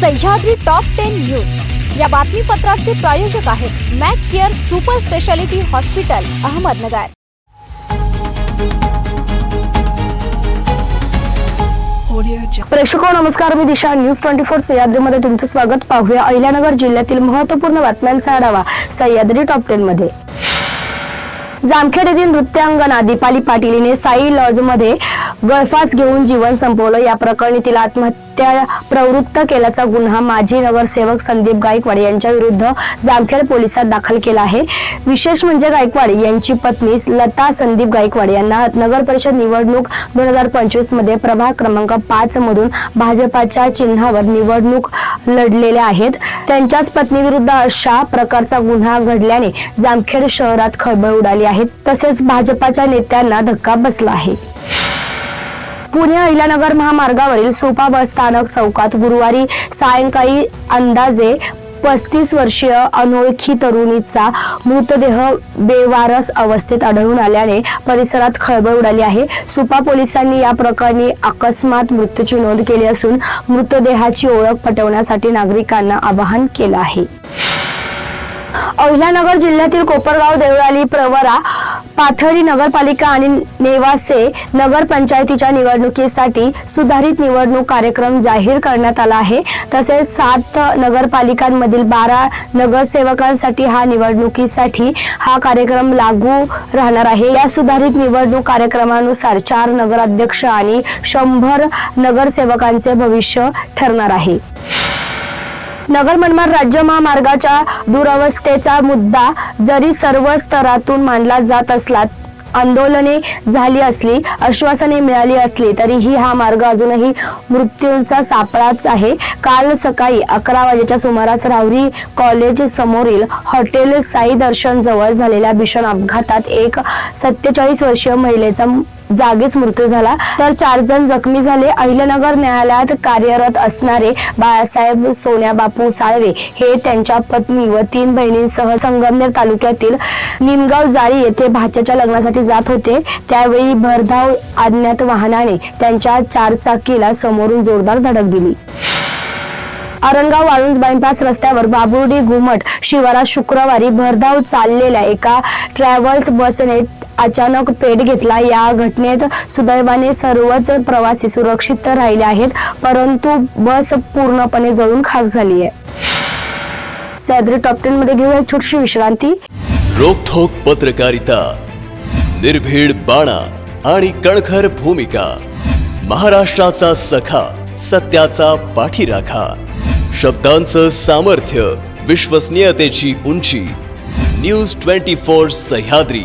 Sahyadri top ten news या बातमीपत्राचे प्रायोजक आहेत Mac care super speciality hospital Ahmednagar. प्रेक्षको नमस्कार. मी दिशा. न्यूज ट्वेंटी फोर सह्याद्रीमध्ये तुमचं स्वागत. पाहूया अहिल्यानगर जिल्ह्यातील महत्त्वपूर्ण बातम्यांचा आढावा सह्याद्री टॉप टेन मध्ये. जामखेड येथील नृत्यांगना दीपाली पाटील हिने साई लॉजमध्ये गळफास घेऊन जीवन संपवलं. या प्रकरणी तिला आत्महत्या प्रवृत्त केल्याचा गुन्हा माजी नगरसेवक संदीप गायकवाड यांच्या विरुद्ध जामखेड पोलिसात दाखल केला आहे. विशेष म्हणजे गायकवाड यांची पत्नी लता संदीप गायकवाड यांना नगर परिषद निवडणूक दोन हजार पंचवीसमध्ये प्रभाग क्रमांक पाच मधून भाजपाच्या चिन्हावर निवडणूक लढलेल्या आहेत. त्यांच्याच पत्नी विरुद्ध अशा प्रकारचा गुन्हा घडल्याने जामखेड शहरात खळबळ उडाली आहे. तसेच भाजपाच्या नेत्यांना धक्का बसला आहे. पुणे अहिल्यानगर महामार्गावरील सोपा बस स्थानक चौकात गुरुवारी सायंकाळी अंदाजे पस्तीस वर्षीय अनोळखी तरुणीचा मृतदेह बेवारस अवस्थेत आढळून आल्याने परिसरात खळबळ उडाली आहे. सुपा पोलिसांनी या प्रकरणी अकस्मात मृत्यूची नोंद केली असून मृतदेहाची ओळख पटवण्यासाठी नागरिकांना आवाहन केलं आहे. अहिल्यानगर जिल्ह्यातील कोपरगाव देवळाली प्रवरा पाथर्डी नगरपालिका आणि नेवासे नगरपंचायतीच्या निवडणुकीसाठी सुधारित निवडणूक कार्यक्रम जाहीर करण्यात आला आहे. तसेच सात नगरपालिकांमधील बारा नगरसेवकांसाठी हा निवडणुकीसाठी हा कार्यक्रम लागू राहणार आहे. या सुधारित निवडणूक कार्यक्रमानुसार चार नगराध्यक्ष आणि शंभर नगरसेवकांचे भविष्य ठरणार आहे. नगर मनमाड राज्य महामार्गाच्या दुरवस्थेचा मुद्दा जरी सर्व स्तरातून मांडला जात असला आंदोलने झाली असली आश्वासने मिळाली असली तरीही हा मार्ग अजूनही मृत्यूंचा सापळाच आहे. काल सकाळी अकरा वाजेच्या सुमारास राहुरी कॉलेज समोरील हॉटेल साई दर्शन जवळ झालेल्या भीषण अपघातात एक सत्तेचाळीस वर्षीय महिलेचा जागीच मृत्यू झाला. तर चार जण जखमी झाले. अहिल्यानगर न्यायालयात कार्यरत असणारे बाळासाहेब सोन्या बापू साळवे हे त्यांच्या पत्नी व तीन बहिणींसह संगमनेर तालुक्यातील निमगाव जाळी येथे भाच्याच्या लग्नासाठी जात होते. त्यावेळी भरधाव अज्ञात वाहनाने त्यांच्या चारचाकीला समोरून जोरदार धडक दिली. अरणगाव वाळुंज बायपास रस्त्यावर बाबुर्डी घुमट शिवारात शुक्रवारी भरधाव चाललेल्या एका ट्रॅव्हल्स बसने अचानक पेट घेतला. या घटनेत सुदैवाने सर्वच प्रवासी सुरक्षित राहिले आहेत परंतु बस पूर्णपणे जळून खाक झाली आहे सॅद्री टॉप टेन मध्ये घेऊया एक छोटीशी विश्रांती. रोखोक पत्रकारिता निर्भीड बाणा आणि कणखर भूमिका महाराष्ट्राचा सखा सत्याचा पाठीराखा शब्दांचं सामर्थ्य विश्वसनीयतेची उंची न्यूज ट्वेंटी फोर सह्याद्री.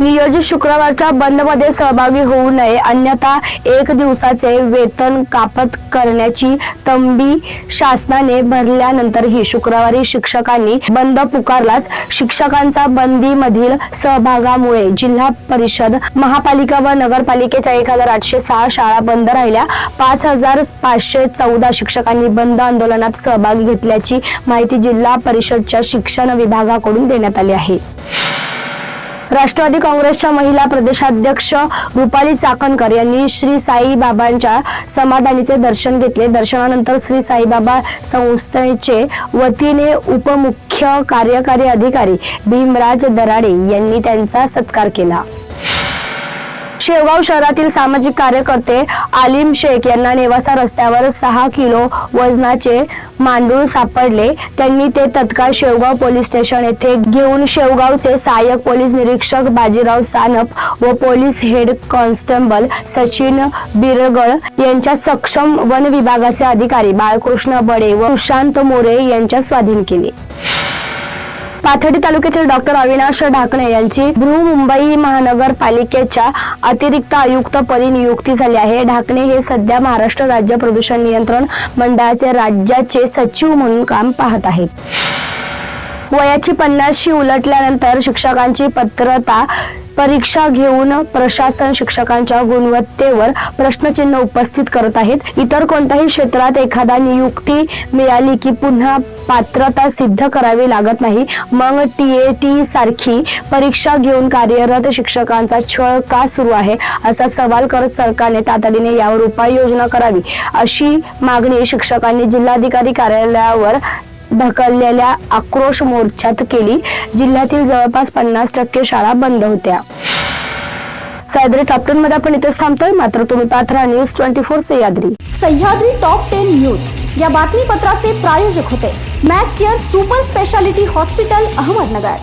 नियोजित शुक्रवारच्या बंदमध्ये सहभागी होऊ नये अन्यथा एक दिवसाचे वेतन कापत करण्याची तंबी शासनाने भरल्यानंतरही शुक्रवारी शिक्षकांनी बंद पुकारलाच. शिक्षकांचा बंदीमधील सहभागामुळे जिल्हा परिषद महापालिका व नगरपालिकेच्या एक हजार आठशे सहा शाळा बंद राहिल्या. पाच हजार पाचशे चौदा शिक्षकांनी बंद आंदोलनात सहभाग घेतल्याची माहिती जिल्हा परिषदच्या शिक्षण विभागाकडून देण्यात आली आहे. राष्ट्रवादी काँग्रेसच्या महिला प्रदेशाध्यक्ष रुपाली चाकणकर यांनी श्री साईबाबांच्या समाधानीचे दर्शन घेतले. दर्शनानंतर श्री साईबाबा संस्थेचे वतीने उपमुख्य कार्यकारी अधिकारी भीमराज दराडे यांनी त्यांचा सत्कार केला. शेवगाव शहरातील सामाजिक कार्यकर्ते आलिम शेख यांना नेवासा रस्त्यावर सहा किलो वजनाचे मांडूळ सापडले. त्यांनी ते तत्काळ शेवगाव पोलीस स्टेशन येथे घेऊन शेवगावचे सहाय्यक पोलीस निरीक्षक बाजीराव सानप व police head constable Sachin Birgal यांच्या सक्षम वन विभागाचे अधिकारी बाळकृष्ण बडे व सुशांत मोरे यांच्या स्वाधीन केले. पाथर्डी तालुक्यातील डॉक्टर अविनाश ढाकणे यांची बृहमुंबई महानगरपालिकेच्या अतिरिक्त आयुक्त पदी नियुक्ती झाली आहे. ढाकणे हे सध्या महाराष्ट्र राज्य प्रदूषण नियंत्रण मंडळाचे राज्याचे सचिव म्हणून काम पाहत आहेत. वयाची पन्नासशी उलटल्यानंतर शिक्षकांची पत्रता परीक्षा घेऊन प्रशासन शिक्षकांच्या गुणवत्तेवर प्रश्नचिन्ह उपस्थित करत आहेत. इतर कोणत्याही क्षेत्रात एखादा नियुक्ती मिळाली की पुन्हा पात्रता सिद्ध करावी लागत नाही. मग टी ए टी सारखी परीक्षा घेऊन कार्यरत शिक्षकांचा छळ का सुरू आहे? असा सवाल करत सरकारने तातडीने यावर उपाययोजना करावी. अशी मागणी शिक्षकांनी जिल्हाधिकारी कार्यालयावर ढकललेल्या आक्रोश मोर्चात केली. जिल्ह्यातील जवळपास पन्नास टक्के शाळा बंद होत्या. सह्याद्री टॉप टेन मध्ये आपण इथेच थांबतोय. मात्र तुम्ही Patra news twenty four Sahyadri. Sahyadri top ten news या बातमीपत्राचे प्रायोजक होते Mac care super speciality hospital Ahmednagar.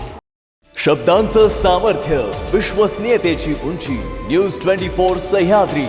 शब्दांचं सामर्थ्य विश्वसनीयतेची उंची. News twenty four Sahyadri.